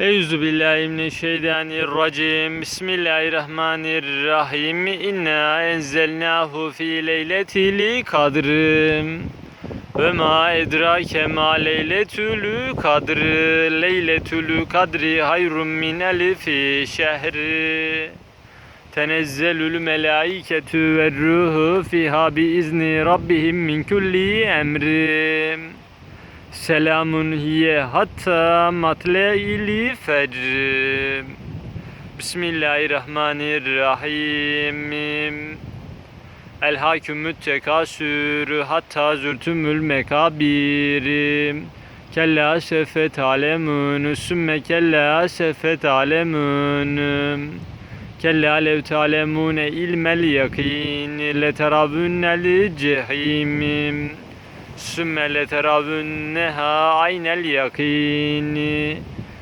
Euzu billahi mineşşeytanirracim. Bismillahirrahmanirrahim. İnna enzelnahu fi leyletil kadr. Ve ma edrake ma leyletül kadr. Leyletül kadri hayrun min elfi şehri. Tenezzelül melaiketü ve ruhu fiha bi izni rabbihim min kulli emrim. Selamun hiye hatta matle'ili fecr. Bismillahirrahmanirrahim. El hakümü tekasürü hatta zürtümül mekabir. Kella sefet alemun sümme kella sefet alemun. Kella lev talemune ilmel yakin leterabünnel cehimim. Sümme leteravünneha aynel yakini.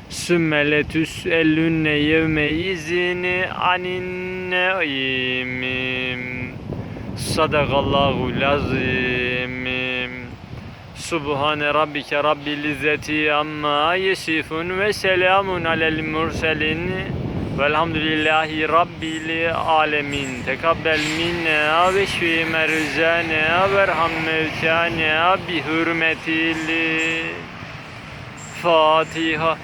Sümme letüs'elünne yevme izini anin neimim Sadakallahu lazimim. Subhane rabbike rabbil izzeti amma yesifun ve selamun alel murselin Velhamdülillahi Rabbil alemin. Tekabbel minna ve şfi merzana verham mevtana bi hürmetil Fatiha.